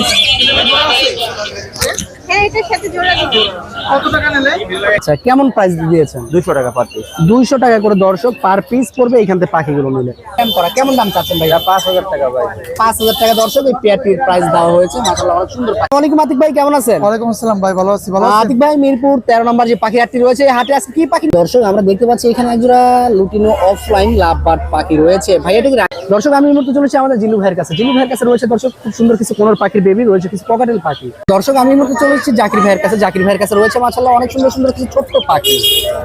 হ্যাঁ এটার সাথে জোড়া দিবি আচ্ছা কেমন প্রাইস দিয়েছেন? দুশো টাকা পার পিস দুইশো টাকা করে দর্শক পার পিস পড়বে থেকে পাখিগুলো নিলে। কেমন করা কেমন দাম চাচ্ছেন ভাইয়া পাঁচ হাজার টাকা ভাই। পাঁচ হাজার টাকা দর্শক এই পেয়ারটির প্রাইস দেওয়া হয়েছে। মাসাল্লাহ অনেক সুন্দর ওয়ালাইকুম আতিক ভাই কেমন আছেন? ওয়ালাইকুম আসসালাম ভাই ভালো আছি ভালো আতিক ভাই মিরপুর তেরো নম্বর যে পাখি হাটটি রয়েছে এই হাটে আজকে কি পাখি? দর্শক আমরা দেখতে পাচ্ছি এখানে একজোড়া লুটিনো অফলাইন লাভ বার্ড পাখি রয়েছে। ভাই এটা কি রা- দর্শক আমি এই মুহূর্তে চলেছি আমাদের জিলু ভাইয়ের কাছে। জিলু ভাইয়ের কাছে রয়েছে দর্শক খুব সুন্দর কিছু কোনোর পাখির বেবি রয়েছে কিছু পকেটেল পাখি। দর্শক, আমি এই মুহূর্তে চলেছি জাকির ভাইয়ের কাছে। জাকির ভাইয়ের কাছে রয়েছে মাশাআল্লাহ অনেক সুন্দর সুন্দর কিছু ছোট্ট পাখি।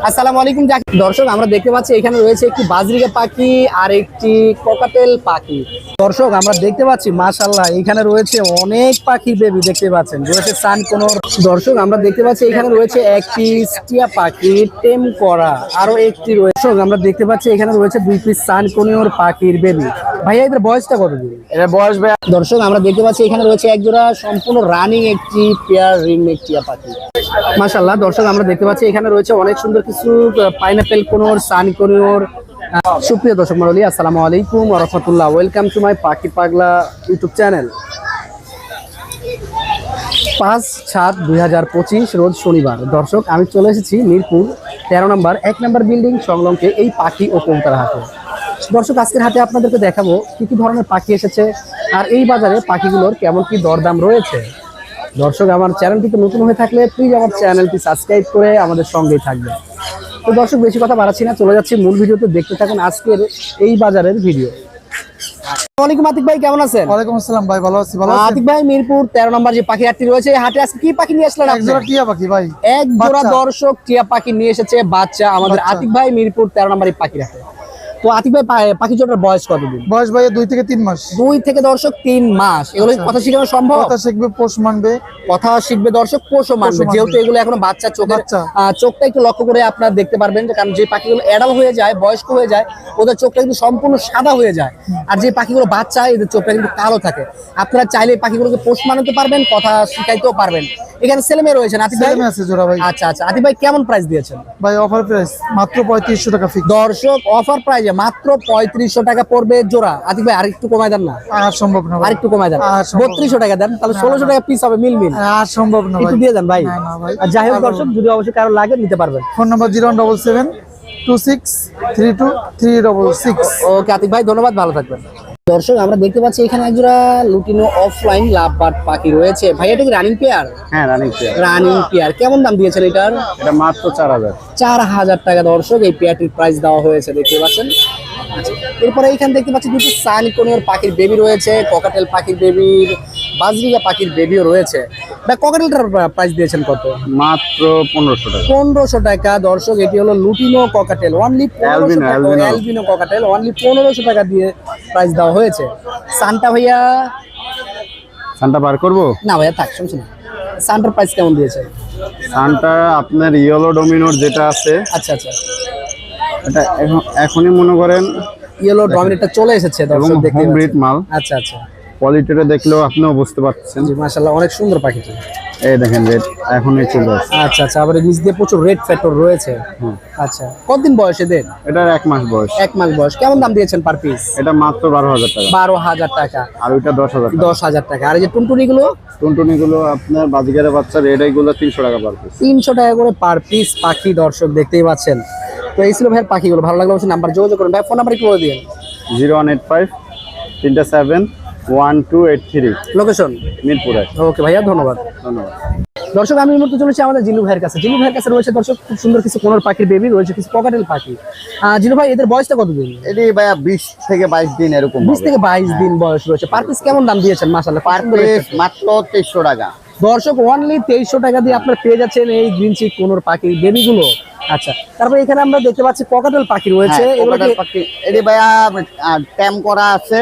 আসসালামু আলাইকুম জাকির। দর্শক, আমরা দেখতে পাচ্ছি এখানে রয়েছে একটি বাজরিকা পাখি আর একটি ককাটেল পাখি। দর্শক, আমরা দেখতে পাচ্ছি মাশাআল্লাহ এখানে রয়েছে অনেক পাখি বেবি দেখতে পাচ্ছেন। রয়েছে সান কোনোর। দর্শক, আমরা দেখতে পাচ্ছি এখানে রয়েছে একটি টিয়া পাখি টেম করা। আরও একটি রয়েছে আমরা দেখতে পাচ্ছি এখানে রয়েছে দুই পিস সান কোনিওর পাখির বেবি ভাইয়া এদের বয়সটা কত দিন? এটা বয়স ভাই দর্শক আমরা দেখতে পাচ্ছি এখানে রয়েছে একজোড়া সম্পূর্ণ রানিং একটি পেয়ার রিং টিয়া পাখি মাশাল্লাহ দর্শক আমরা দেখতে পাচ্ছি এখানে রয়েছে অনেক সুন্দর কিছু পাইনাপেল কোনোর সান কোনোর। আহ, সুপ্রিয় দর্শক মন্ডলী আসসালামু আলাইকুম রহমতুল্লাহ। ওয়েলকাম টু মাই পাখি পাগলা ইউটিউব চ্যানেল পাঁচ সাত দুই হাজার পঁচিশ রোজ শনিবার। দর্শক আমি চলে এসেছি মিরপুর তেরো নম্বর এক নম্বর বিল্ডিং সংলগ্নে এই পাখি ও কবুতর হাটে দর্শক আজকের হাটে আপনাদেরকে দেখাবো কি কি ধরনের পাখি এসেছে আর এই বাজারে পাখিগুলোর কেমন কি দরদাম রয়েছে। দর্শক আমার চ্যানেলটিতে নতুন হয়ে থাকলে প্লিজ আমার চ্যানেলটি সাবস্ক্রাইব করে আমাদের সঙ্গেই থাকবে তো দর্শক বেশি কথা বাড়াচ্ছি না চলে যাচ্ছি মূল ভিডিওতে। দেখতে থাকুন আজকের এই বাজারের ভিডিও। ওয়ালাইকুম আতিক ভাই কেমন আছেন? ওয়ালাইকুম আসসালাম ভাই ভালো আছি ভালো আছেন? আতিক ভাই মিরপুর তেরো নম্বর যে পাখি হাটটি রয়েছে এই হাটে আজকে কি পাখি নিয়ে আসলেন এক আপনি? জোড়া টিয়া পাখি ভাই। এক জোড়া বাচ্চা। দর্শক টিয়া পাখি নিয়ে এসেছে বাচ্চা। আমাদের। আতিক ভাই মিরপুর তেরো নম্বর পাখি রাখে তো আতিক ভাই পাখি জোটার বয়স কতদিন? বয়স ভাই দুই থেকে তিন মাস। দুই থেকে দর্শক তিন মাস। এগুলো কথা শিখানো সম্ভব? কথা শিখবে পোষ মানবে। কথা শিখবে দর্শক পোষও মানবে। যেহেতু এগুলো এখনও বাচ্চা চোখের চোখটা একটু লক্ষ্য করে আপনারা দেখতে পারবেন যে কারণ যে পাখিগুলো এডাল হয়ে যায় বয়স্ক হয়ে যায় ওদের চোখটা কিন্তু সম্পূর্ণ সাদা হয়ে যায়। আর যে পাখিগুলো বাচ্চা এদের চোখটা কিন্তু কালো থাকে। আপনারা চাইলে পাখিগুলোকে পোষ মানাতে পারবেন কথা শিখাইতেও পারবেন। এখানে ছেলে মেয়ে রয়েছেন আতিক ভাই? আছে জোড়া ভাই। আচ্ছা আচ্ছা। আতিক ভাই কেমন প্রাইস দিয়েছেন? ভাই অফার প্রাইস মাত্র পঁয়ত্রিশশো টাকা ফিক্স দর্শক অফার প্রাইজে মাত্র পঁয়ত্রিশশো টাকা পড়বে জোড়া। আতিক ভাই আরেকটু কমাই দেন না? আর সম্ভব না আরেকটু কমাই দেন। বত্রিশশো টাকা দেন তাহলে ষোলোশো টাকা পিস হবে মিল মিল। আর সম্ভব না একটু দিয়ে দেন ভাই। আর যাই হোক দর্শক যদি অবশ্যই কারও লাগে নিতে পারবেন। Phone number zero double seven two six three two three double six. Okay Atik ভাই ধন্যবাদ ভালো থাকবেন। দর্শক আমরা দেখতে পাচ্ছি এখানে একজোড়া লুটিনো অফলাইন লাভ বার্ড পাখি রয়েছে। ভাই এটা কি রানিং পেয়ার হ্যাঁ রানিং পেয়ার রানিং পেয়ার কেমন দাম দিয়েছেন এটার? এটা মাত্র চার হাজার। চার হাজার টাকা দর্শক এই পেয়ারটির প্রাইস দেওয়া হয়েছে দেখতে পাচ্ছেন। এরপরে এখানে দেখতে পাচ্ছি দুটি সানকোনিয়র পাখির বেবি রয়েছে ককাটেল পাখির বেবির বাজরিকা পাখির বেবিও রয়েছে। ভাই ককাটেলটার প্রাইস দিয়েছেন কত? মাত্র পনেরোশো টাকা। পনেরোশো টাকা। দর্শক এটি হলো লুটিনো ককাটেল অনলি পনেরোশো। অ্যালবিনো ককাটেল অনলি পনেরোশো টাকা দিয়ে প্রাইস দেওয়া হয়েছে। সানটা ভাইয়া সানটা বার করব? না ভাইয়া থাক শুনছি না। সানটার প্রাইস কেমন দিয়েছে? সানটা আপনার ইয়েলো ডোমিনোর যেটা আছে আচ্ছা আচ্ছা। এটা এখন- এখনই মনে করেন ইয়েলো ডমিনেটটা চলে এসেছে দর্শক দেখতে পাচ্ছেন। মাল। আচ্ছা আচ্ছা। কোয়ালিটিটা দেখলেও আপনিও বুঝতে পারছেন। জি মাশাআল্লাহ অনেক সুন্দর পাখিটি। এই দেখেন রেট এখনই চলে আসছে। আচ্ছা আচ্ছা আবার নিচ দিয়ে প্রচুর রেড ফ্যাক্টর রয়েছে। আচ্ছা কতদিন বয়স এদের? এটার এক মাস বয়স। এক মাস বয়স। কেমন দাম দিয়েছেন পার পিস এটা মাত্র বারো হাজার টাকা। বারো হাজার টাকা। আর ওইটা দশ হাজার টাকা। দশ হাজার টাকা। আর এই যে টুনটুনি গুলো টুনটুনি গুলো আপনার বাজিগারের বাচ্চা রেডগুলো তিনশো টাকা পার পিস তিনশো টাকা করে পার পিস পাখি দর্শক দেখতেই পাচ্ছেন। তো এই ছিল ভাইয়ের পাখিগুলো। ভালো লাগলে অবশ্যই নাম্বার যোগাযোগ করুন। ভাই ফোন নাম্বার একটু বলে দিন জিরো ওয়ান এইট ফাইভ তিনটা seven one two eight three location মিরপুরে ওকে ভাইয়া ধন্যবাদ। ধন্যবাদ। দর্শক আমি মুহূর্তে চলেছি আমাদের জিলু ভাইয়ের কাছে। জিলু ভাইয়ের কাছে রয়েছে দর্শক খুব সুন্দর কিছু কোনোর পাখির বেবি রয়েছে কিছু পকেটেল পাখি। জিলু ভাই এদের বয়সটা কতদিন? এটি ভাইয়া বিশ থেকে বাইশ দিন এরকম বিশ থেকে বাইশ দিন বয়স রয়েছে। পার পিস কেমন দাম দিয়েছেন? মাসাল্লাহ পার পিস মাত্র তেইশশো টাকা। দর্শক অনলি তেইশশো টাকা দিয়ে আপনার পেয়ে যাচ্ছেন এই গ্রিন চিক কোনোর পাখি বেবিগুলো আচ্ছা তারপর এখানে আমরা দেখতে পাচ্ছি ককাটেল পাখি রয়েছে। এগুলো কি এটি ভাইয়া ট্যাম করা আছে।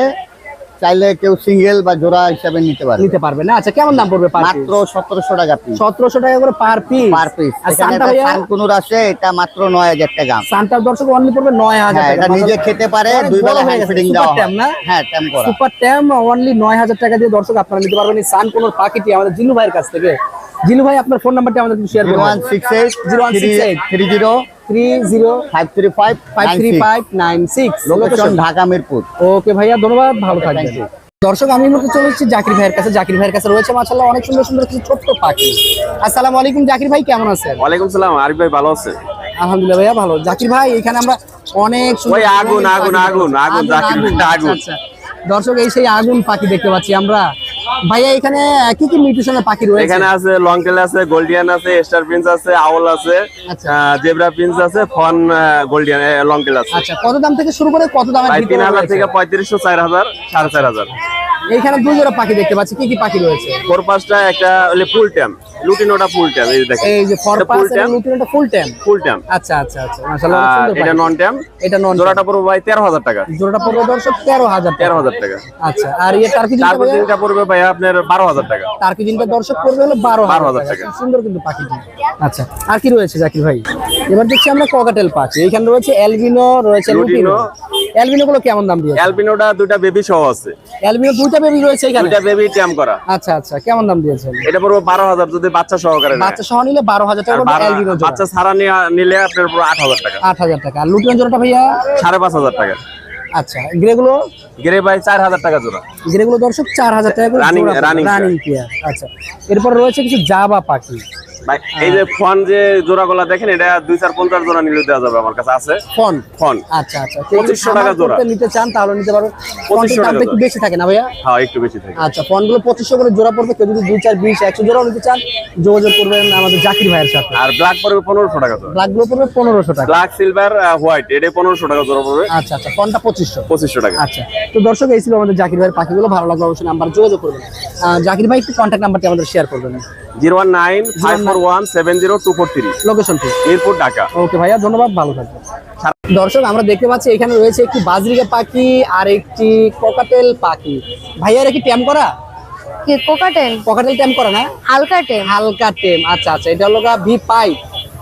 চাইলে কেউ সিঙ্গেল বা জোড়া হিসাবে নিতে পারে নিতে পারবে না? আচ্ছা কেমন দাম পড়বে মাত্র সতেরোশো টাকা পিস সতেরোশো টাকা করে পার পিস পার পিস সানকুনুর আছে এটা মাত্র নয় হাজার টাকা। সান্তার দর্শক অনলি পড়বে নয় হাজার হ্যাঁ টাকা। এটা নিজে খেতে পারে দুই বেলা হয়ে হ্যান্ড গেছে, ফিডিং দেওয়া না? হ্যাঁ ট্যাম করা। সুপার ট্যাম অনলি নয় হাজার টাকা দিয়ে দর্শক আপনারা নিতে পারবেন এই সান কোনোর পাখিটি আমাদের জিলু ভাইয়ের কাছ থেকে। জিলু ভাই আপনার ফোন নাম্বারটা আমাদের শেয়ার করুন। One six eight zero one six eight. Three zero three zero five three five five three five nine six. Location Dhaka Mirpur. Okay ভাইয়া ধন্যবাদ ভালো থাকবেন। দর্শক আমি মুহূর্তে চলে এসেছি জাকির ভাইয়ের কাছে। জাকির ভাইয়ের কাছে রয়েছে মাশাআল্লাহ অনেক সুন্দর সুন্দর কিছু ছোট্ট পাখি। আসসালামু আলাইকুম জাকির ভাই কেমন আছেন? ওয়ালাইকুম সালাম আরিফ ভাই ভালো আছে? আলহামদুলিল্লাহ ভাইয়া ভালো। জাকির ভাই এখানে আমরা অনেক সুন্দর ওই আগুন, আগুন, আগুন, আগুন, জাকির ভাইটা আগুন। আচ্ছা, আচ্ছা। দর্শক এই সেই আগুন পাখি দেখতে পাচ্ছি আমরা। ভাইয়া এখানে কি কি মিউটেশনের পাখি রয়েছে? এখানে আছে লং টেল আছে গোল্ডিয়ান আছে স্টার প্রিন্স আছে আউল আছে আচ্ছা। জেব্রা প্রিন্স আছে ফন গোল্ডিয়ান লং টেল আছে। আচ্ছা কত দাম থেকে শুরু করে কত দাম প্রায় ভিতরে তিন হাজার রয়েছে? থেকে পঁয়ত্রিশশো চার হাজার সাড়ে চার হাজার। এইখানে দুই জোড়া পাখি দেখতে পাচ্ছি কি কি পাখি রয়েছে? ফোর পাঁচটা একটা হলে ফুল ট্যাম। লুটিনোটা ফুল ট্যাম এই দেখেন। এই যে লুটিনোটা ফুল ট্যাম ফুল ট্যাম আচ্ছা আচ্ছা আচ্ছা। মাশাআল্লাহ সুন্দর এটা নন ট্যাম এটা নন জোড়াটা পড়বে ভাই তেরো হাজার টাকা। জোড়াটা পড়বে দর্শক তেরো হাজার তেরো টাকা হাজার টাকা। আচ্ছা আর টার্কি জিনটা তারপর দিনটা পড়বে ভাই আপনার বারো হাজার টাকা। টার্কি জিনটা দর্শক পড়বে হলো 12,000 টাকা। সুন্দর কিন্তু পাখিটি আচ্ছা আর কি রয়েছে জাকির ভাই? এবার দেখছি আমরা ককাটেল পাখি এখানে রয়েছে অ্যালবিনো রয়েছে লুটিনো। অ্যালবিনো গুলো কেমন দাম দিয়েছে? অ্যালপিনোটা দুইটা বেবি সহ আছে। অ্যালবিনো দুইটা বেবি রয়েছে এখানে? দুইটা বেবি ট্যাম করা। আচ্ছা আচ্ছা কেমন দাম দিয়েছেন এটা পড়বে বারো হাজার যদি বাচ্চা সহকারে বাচ্চা সহ নিলে বারো হাজার টাকা বাচ্চা ছাড়া নিলে আপনার আট হাজার টাকা। আট হাজার টাকা। আর লুটিনো জোড়াটা ভাইয়া? সাড়ে পাঁচ হাজার টাকা। আচ্ছা গ্রেগুলো গ্রে ভাই চার হাজার টাকা জোড়া। গ্রেগুলো দর্শক চার হাজার টাকা রানিং আচ্ছা এরপর রয়েছে কিছু জাবা পাখি। ভাই এই যে ফোন যে জোড়া গুলা দেখেন এটা দুই চার পঞ্চাশ জোড়া নিলে দেওয়া যাবে আমার কাছে আছে? ফোন? ফোন। আচ্ছা আচ্ছা 2500 টাকা জোড়া। নিতে চান তাহলে নিতে পারবেন 2500 ফোনটির দামটা টাকা একটু বেশি থাকে না ভাইয়া? হ্যাঁ একটু বেশি থাকে। আচ্ছা ফোনগুলো পঁচিশশো করে জোড়া পড়বে কেউ যদি দুই চার বিশ একশো জোড়াও নিতে চান যোগাযোগ করবেন আমাদের জাকির ভাইয়ের সাথে। আর ব্ল্যাক পড়বে পনেরোশো টাকা জোড়া। ব্ল্যাকগুলো পড়বে পনেরোশো টাকা। ব্ল্যাক সিলভার হোয়াইট এটা পনেরোশো টাকা জোড়া পড়বে। আচ্ছা আচ্ছা ফোনটা পঁচিশশো। পঁচিশশো টাকা। আচ্ছা তো দর্শক এই ছিল আমাদের জাকির ভাইয়ের পাখিগুলো ভালো লাগবে অবশ্যই নাম্বার যোগাযোগ করবেন। জাকির ভাই একটু কন্ট্যাক্ট নাম্বারটি আমাদের শেয়ার করবেন। Zero one nine five four one seven zero two four three. লোকেশনটি Mirpur Dhaka. Okay ভাইয়া ধন্যবাদ ভালো থাকবেন। দর্শক আমরা দেখতে পাচ্ছি এখানে রয়েছে একটি বাজরিকা পাখি আর একটি ককাটেল পাখি। ভাইয়া এটা কি ট্যাম করা? কি কোকাটেল? ককাটেল ট্যাম করা না? হালকা টেম হালকা টেম আচ্ছা আচ্ছা এটা হলো ভি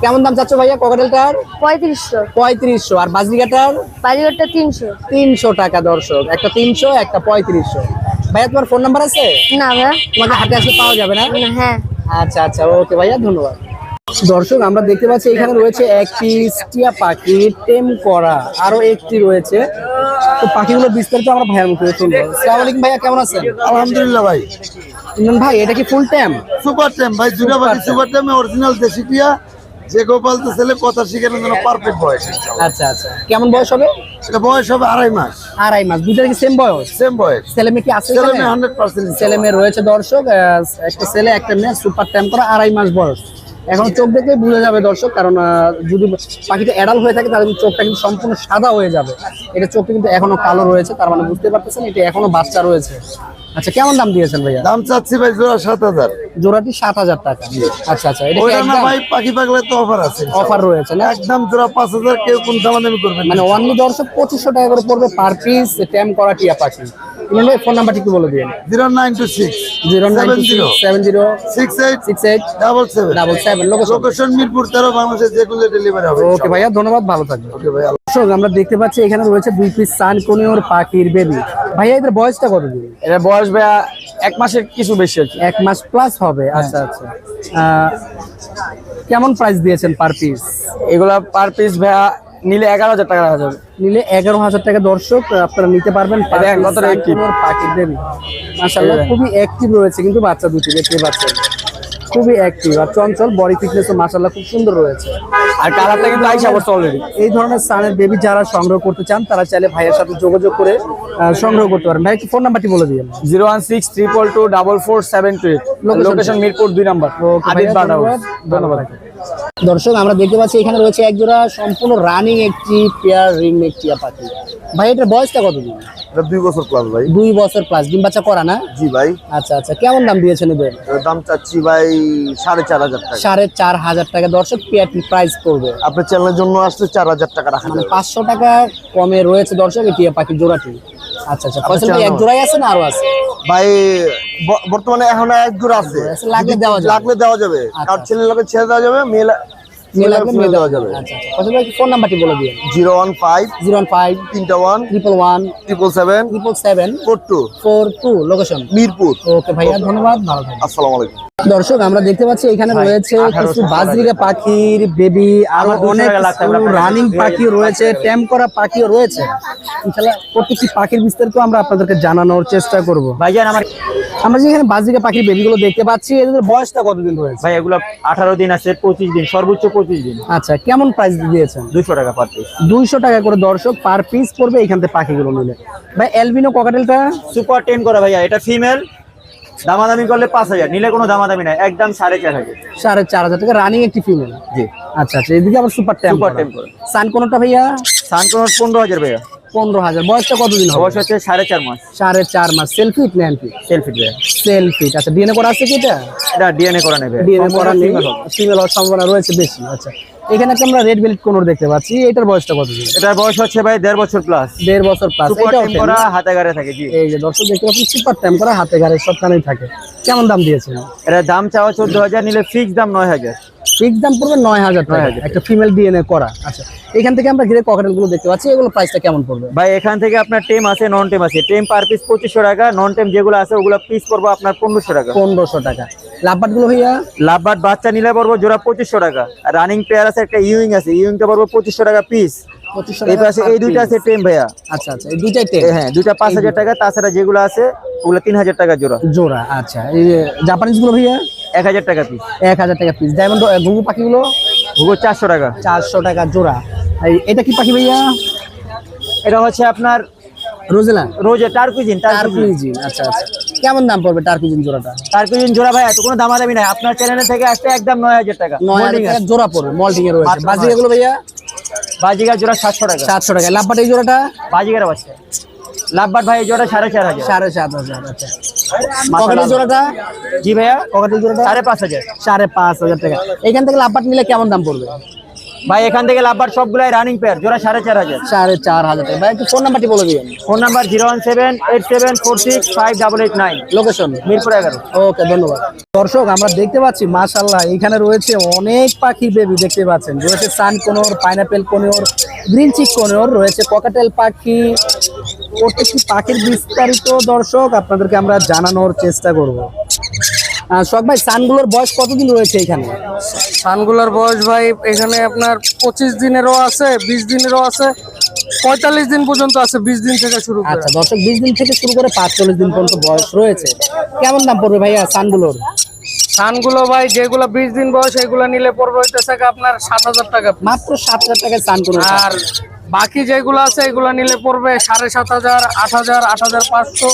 কেমন দাম চাচ্ছ ভাইয়া ককাটেলটার পঁয়ত্রিশশো। পঁয়ত্রিশশো। আর বাজরিকাটার? তিনশো। তিনশো টাকা দর্শক। একটা তিনশো একটা পঁয়ত্রিশশো। ভাইয়া তোমার ফোন নাম্বার আছে? না ভাইয়া। তোমাকে হাতে আসলে পাওয়া যাবে না না, হ্যাঁ। আচ্ছা আচ্ছা ওকে ভাইয়া ধন্যবাদ। দর্শক আমরা দেখতে পাচ্ছি এখানে রয়েছে একটি টিয়া পাখি টেম করা আরও একটি রয়েছে। তো পাখিগুলো বিস্তারিত আমরা ভাইয়ার মুখে শুনব সালাম আলাইকুম ভাইয়া কেমন আছেন? আলহামদুলিল্লাহ ভাই। ভাই এটা কি ফুল টাইম সুপার টাইম ভাই দুটা বাকি সুপার টাইমে অরিজিনাল দেশি টিয়া। যে গোপাল তো ছেলে কথা শিখানোর জন্য পারফেক্ট বয়স আচ্ছা আচ্ছা। কেমন বয়স হবে? এটা বয়স হবে আড়াই মাস। আড়াই মাস। দুইটার কি সেম বয়স? সেম বয়স। ছেলে মেয়ে কি আছে ছেলে মেয়ে হান্ড্রেড পার্সেন্ট ছেলে মেয়ে রয়েছে দর্শক একটা ছেলে একটা মেয়ে সুপার করা আড়াই মাস বয়স। এখন চোখ দেখলে বুঝে যাবে দর্শক কারণ যদি পাখিটা অ্যাডাল হয়ে থাকে তাহলে চোখটা কিন্তু সম্পূর্ণ সাদা হয়ে যাবে। এটা চোখটা কিন্তু এখনও কালো রয়েছে তার মানে বুঝতে পারতেছেন এটা এখনও বাচ্চা রয়েছে। আচ্ছা কেমন দাম দিয়েছেন ভাইয়া? দাম চাচ্ছি ভাই জোড়া সাত হাজার। জোড়াটি সাত হাজার টাকা। আচ্ছা আচ্ছা এটা না ভাই পাখি পাগলে তো অফার আছে। অফার রয়েছে না? একদম জোড়া পাঁচ হাজার কেউ কোন দামাদামি করবেন না। মানে অনলি দর্শক পঁচিশশো টাকা করে পড়বে পার পিস ট্যাম করা টিয়া পাখি। ইমরান ভাই ফোন নাম্বারটি একটু বলে দিন zero nine two six. Zero nine zero. Seven zero six eight. Six eight double seven. Double seven location Mirpur তেরো বাংলাদেশের যে কোনো ডেলিভারি হবে। ওকে ভাইয়া ধন্যবাদ ভালো থাকবেন। ওকে ভাই আমরা দেখতে পাচ্ছি এখানে রয়েছে দুই পিস সানকোনিওর পাখির বেবি ভাইয়া এদের বয়সটা কত দিন? এটা বয়স ভাইয়া এক মাসের কিছু বেশি আছে এক মাস প্লাস হবে আচ্ছা আচ্ছা। আহ, কেমন প্রাইস দিয়েছেন পার পিস এগুলা পার পিস ভাইয়া নিলে এগারো হাজার টাকা রাখা যাবে। নিলে এগারো হাজার টাকা দর্শক আপনারা নিতে পারবেন। পাখির দেবী। মাসাল্লাহ খুবই অ্যাক্টিভ রয়েছে কিন্তু বাচ্চা দুটি দেখতে পাচ্ছেন। খুবই অ্যাক্টিভ আর চঞ্চল বডি ফিটনেসও মাশাআল্লাহ খুব সুন্দর রয়েছে। আর কালারটা কিন্তু আইসা পড়ছে অলরেডি এই ধরনের সানের বেবি যারা সংগ্রহ করতে চান তারা চাইলে ভাইয়ের সাথে যোগাযোগ করে আহ, সংগ্রহ করতে পারেন। ভাই ফোন নাম্বারটি বলে দিন zero one six triple two double four seven two eight. Location Mirpur দুই নাম্বার। ধন্যবাদ। দর্শক আমরা দেখতে পাচ্ছি এখানে রয়েছে এক জোড়া সম্পূর্ণ রানিং একটি পেয়ার রিং নেক টিয়া পাখি ভাই এটার বয়সটা কতদিন? এটা দুই বছর প্লাস ভাই। দুই বছর প্লাস ডিম বাচ্চা করা না? জি ভাই। আচ্ছা আচ্ছা। কেমন দাম দিয়েছেন এদের? দাম চাচ্ছি ভাই সাড়ে চার হাজার টাকা। সাড়ে চার হাজার টাকা। দর্শক পেয়ারটি প্রাইস পড়বে। আপনার চ্যানেলের জন্য আসলে চার হাজার টাকা রাখা মানে পাঁচশো টাকা কমে রয়েছে দর্শক এই টিয়া পাখির জোড়াটি। আচ্ছা আচ্ছা ফসল এক জোড়াই আছে না আরও আছে? ভাই বর্তমানে এখন এক জোড়া আছে। আছে, লাগলে দেওয়া যাবে। লাগলে দেওয়া যাবে। কার ছেলের লোকে ছেড়ে দেওয়া যাবে মেয়ে আচ্ছা আচ্ছা। ফোন নাম্বারটি বলে দিন zero one five zero one five তিনটা one triple one triple seven triple seven four two four two location Mirpur. Okay ভাইয়া ধন্যবাদ ভালো থাকবেন। আসসালামু আলাইকুম। দর্শক আমরা দেখতে পাচ্ছি এখানে রয়েছে কিছু বাজরিকা পাখির বেবি আরও অনেক রানিং পাখি রয়েছে ট্যাম করা পাখিও রয়েছে। ইনশাআল্লাহ প্রত্যেকটি পাখির বিস্তারিত আমরা আপনাদেরকে জানানোর চেষ্টা করব। ভাইজান আমার আমরা যেখানে বাজরিকা পাখির বেবিগুলো দেখতে পাচ্ছি এদের বয়সটা কতদিন রয়েছে? ভাই এগুলো আঠারো দিন আছে পঁচিশ দিন সর্বোচ্চ পঁচিশ দিন। আচ্ছা কেমন প্রাইস দিয়েছেন? দুশো টাকা পার পিস দুইশো টাকা করে দর্শক পার পিস পড়বে এখান থেকে পাখিগুলো নিলে। ভাই এলবিনো ককাটেলটা সুপার টেন করা ভাইয়া এটা ফিমেল দামাদামি করলে পাঁচ হাজার নিলে কোনো দামাদামি নাই একদম সাড়ে চার হাজার। সাড়ে চার হাজার টাকা রানিং একটি ফিমেল জি। আচ্ছা আচ্ছা এদিকে আবার সুপার ট্যাম Super Tam সান কোনটা ভাইয়া? সানকোনোর পনেরো হাজার ভাইয়া। পনেরো হাজার। বয়সটা কতদিন বয়স হচ্ছে সাড়ে চার মাস। সাড়ে চার মাস। সেলফি কি? সেলফি সেলফি আচ্ছা ডিএনএ করা আছে কি এটা? ডিএনএ করা নেবে ডিএনএ করা ফিমেল হওয়ার সম্ভাবনা রয়েছে বেশি। আচ্ছা এখানে একটা আমরা রেড বেল্ট কোনর দেখতে পাচ্ছি। এটার বয়সটা কত এটার বয়স হচ্ছে ভাই দেড় বছর প্লাস দেড় বছর প্লাস হাতে গাড়ে থাকে জি। এই যে দর্শক দেখতে সুপার করা হাতে ঘাড়ে সবখানেই থাকে। কেমন দাম দিয়েছে এটা দাম চাওয়া চোদ্দ হাজার নিলে ফিক্স দাম নয় হাজার। ফিক্স দাম পড়বে নয় হাজার টাকা। একটা ফিমেল ডিএনএ করা। আচ্ছা এখান থেকে আমরা ঘিরে ককাটেলগুলো দেখতে পাচ্ছি এগুলো প্রাইসটা কেমন পড়বে? ভাই এখান থেকে আপনার টেম আছে নন টেম আছে। টেম পার পিস পঁচিশশো টাকা নন টেম যেগুলো আছে ওগুলো পিস পড়ব আপনার পনেরোশো টাকা। পনেরোশো টাকা। লাভবাটগুলো ভাইয়া? লাভবাট বাচ্চা নিলে পড়ব জোড়া পঁচিশশো টাকা। আর রানিং পেয়ার আছে একটা ইউইং আছে ইউইংটা পড়ব পঁচিশশো টাকা পিস এই এই দুইটা আছে টেম ভাইয়া। আচ্ছা আচ্ছা দুইটাই হ্যাঁ দুইটা পাঁচ হাজার টাকা তাছাড়া যেগুলো আছে ওগুলো তিন হাজার টাকা জোড়া। জোড়া আচ্ছা এই যে জাপানিজগুলো ভাইয়া? এক হাজার টাকা পিস এক হাজার টাকা পিস ডায়মন্ড ঘুঘু পাখিগুলো? ভুগো চারশো টাকা। চারশো টাকা জোড়া। এটা কি পাখি ভাইয়া? এটা হচ্ছে আপনার রোজেলা রোজে টার্কুজিন টার্কুইজিন আচ্ছা আচ্ছা। কেমন দাম পড়বে টার্কুইজিন জোড়াটা? টার্কুজিন জোড়া ভাই এত কোনো দামাদামি নাই। আপনার চ্যানেল থেকে আসতে একদম নয় হাজার টাকা। নয় হাজার টাকা জোড়া পড়বে মল্টিং এ রয়েছে। মাত্র বাজি নয়। এগুলো ভাইয়া? বাজিগার জোড়া সাতশো টাকা। সাতশো টাকা। লাভবাট এই জোড়াটা? বাজিগার বাচ্চা লাভবাট ভাই এই জোড়া সাড়ে চার হাজার। সাড়ে সাত হাজার আচ্ছা। ককাটেল জোড়াটা? জি ভাইয়া? ককাটেল জোড়াটা? সাড়ে পাঁচ হাজার। সাড়ে পাঁচ হাজার টাকা। এখান থেকে লাভবাট নিলে কেমন দাম পড়বে? ভাই এখান থেকে লাভবার সবগুলাই রানিং পেয়ার জোড়া সাড়ে চার হাজার। সাড়ে চার হাজার ভাই একটু ফোন নাম্বারটি বলে দিবেন। Phone number zero one seven eight seven four six five double eight nine location Mirpur এগারো। ওকে ধন্যবাদ। দর্শক আমরা দেখতে পাচ্ছি মাশাল্লাহ এখানে রয়েছে অনেক পাখি বেবি দেখতে পাচ্ছেন। রয়েছে সান কোনোর পাইনাপেল কোনোর গ্রিন চিক কোনোর রয়েছে ককাটেল পাখি। প্রত্যেকটি পাখির বিস্তারিত দর্শক আপনাদেরকে আমরা জানানোর চেষ্টা করব। শখ ভাই সানগুলোর বয়স কতদিন রয়েছে এখানে? ধানগুলোর বয়স ভাই এখানে আপনার পঁচিশ দিনেরও আছে বিশ দিনেরও আছে পঁয়তাল্লিশ দিন পর্যন্ত আছে বিশ দিন থেকে শুরু আচ্ছা দর্শক বিশ দিন থেকে শুরু করে পাঁচচল্লিশ দিন পর্যন্ত বয়স রয়েছে। কেমন দাম পড়বে ভাইয়া সানগুলোর? ধানগুলো ভাই যেগুলো বিশ দিন বয়স এগুলো নিলে পড়বে হইতেছে আপনার সাত হাজার টাকা। মাত্র সাত হাজার টাকায় সান কোনো আর বাকি যেগুলো আছে এগুলো নিলে পড়বে সাড়ে সাত হাজার আট হাজার আট হাজার পাঁচশো।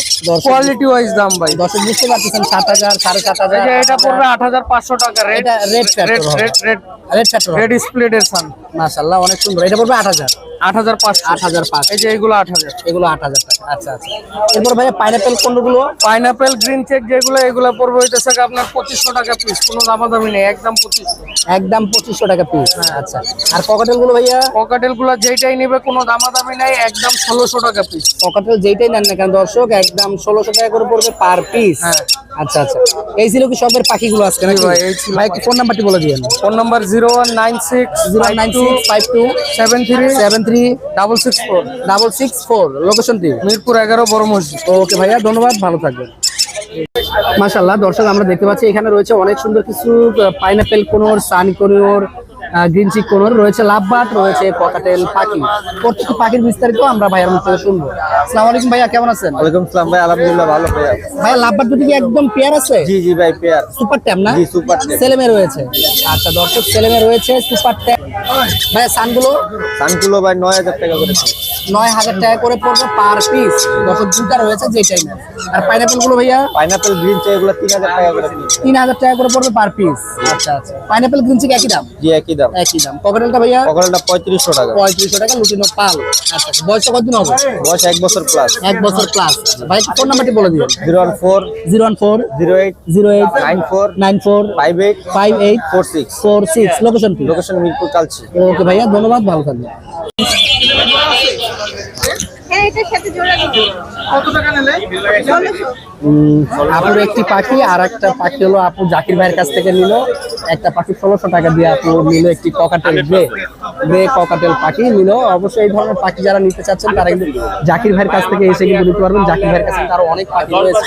কোয়ালিটি ওয়াইজ দাম ভাই। দর্শক বুঝতে পারতেছেন সাত হাজার সাড়ে সাত হাজার এটা পড়বে আট হাজার পাঁচশো টাকা rate rate rate rate rate red স্প্লিটের sun মাশাআল্লাহ অনেক সুন্দর। এটা পড়বে আট হাজার। আট হাজার পাঁচশো। আট হাজার পাঁচ এই যে এগুলো আট হাজার। এগুলো আট হাজার টাকা। আচ্ছা আচ্ছা। এরপর ভাইয়া পাইনাপেল কোনগুলো? পাইনাপেল গ্রিন চেক যেগুলো এগুলো পড়বে হইতেছে আপনার পঁচিশশো টাকা পিস কোনো দামাদামি নেই একদম পঁচিশশো। একদম পঁচিশশো টাকা পিস আচ্ছা। আর ককাটেলগুলো ভাইয়া? পকেটেলগুলো যেইটাই নিবে কোনো দামাদামি নাই একদম ষোলোশো টাকা পিস ককাটেল যেইটাই নেন না কেন দর্শক একদম ষোলোশো টাকা করে পড়বে পার পিস হ্যাঁ। আচ্ছা আচ্ছা। এই ছিল কি সবের পাখিগুলো আজকে নাকি? ভাই, এই ছিল ভাই ফোন নাম্বারটি বলে দিবেন phone number zero one nine six zero nine six five two seven three seven three double six four double six four লোকেশনটি Mirpur এগারো বড় মসজিদ। ওকে ভাইয়া ধন্যবাদ ভালো থাকবেন। মাশাল্লাহ দর্শক আমরা দেখতে পাচ্ছি এখানে রয়েছে অনেক সুন্দর কিছু পাইনাপেল কোনোর সান কোনোর গ্রিন চিক কোনর রয়েছে লাভবাট রয়েছে পকাটেল পাখি। প্রত্যেকটি পাখির বিস্তারিত আমরা ভাইয়ার মুখ থেকে শুনব। আসসালামু আলাইকুম ভাইয়া কেমন আছেন? ওয়ালাইকুম সালাম ভাই আলহামদুলিল্লাহ ভালো ভাইয়া। ভাইয়া লাভবাট দুটি কি একদম পেয়ার আছে? জি জি ভাই পেয়ার সুপার ট্যাম না? জি, সুপার ট্যাপ ছেলে মেয়ে রয়েছে। আচ্ছা দর্শক ছেলে মেয়ে রয়েছে সুপার ট্যাপ ভাইয়া সানগুলো সানগুলো ভাই নয় হাজার টাকা করে। নয় হাজার টাকা করে পড়বে পার পিস। দর্শক দুটা রয়েছে যেটাই না আর পাইনাপেলগুলো ভাইয়া? পাইনাপেল গ্রিন চা এগুলো তিন হাজার টাকা করে তিন হাজার টাকা করে পড়বে পার পিস। আচ্ছা আচ্ছা। পাইনাপেল গ্রিন চিক একই দাম? জি একই দাম। একই দাম। ককাটেলটা ভাইয়া? পকড়াটা পঁয়ত্রিশশো টাকা। পঁয়ত্রিশশো টাকা লুটিনো পাল। আচ্ছা আচ্ছা। বয়সটা কতদিন হবে? বয়স এক বছর প্লাস এক বছর প্লাস ভাই ফোন নাম্বারটি বলে দিবেন zero one four zero one four zero eight zero eight nine four nine four five eight five eight four six. Four six. Location location Mirpur Kalshi. Okay ভাইয়া ধন্যবাদ ভালো থাকবেন। আপুর একটি পাখি, আর একটা পাখি হলো আপু জাকির ভাইয়ের কাছ থেকে নিল। একটা পাখি ষোলোশো টাকা দিয়ে আপু নিল একটি ককাটেল গ্রে গ্রে ককাটেল পাখি নিল। অবশ্যই এই ধরনের পাখি যারা নিতে চাচ্ছেন, তারা কিন্তু জাকির ভাইয়ের কাছ থেকে এসে কিন্তু নিতে পারবেন। জাকির ভাইয়ের কাছে আরও অনেক পাখি রয়েছে।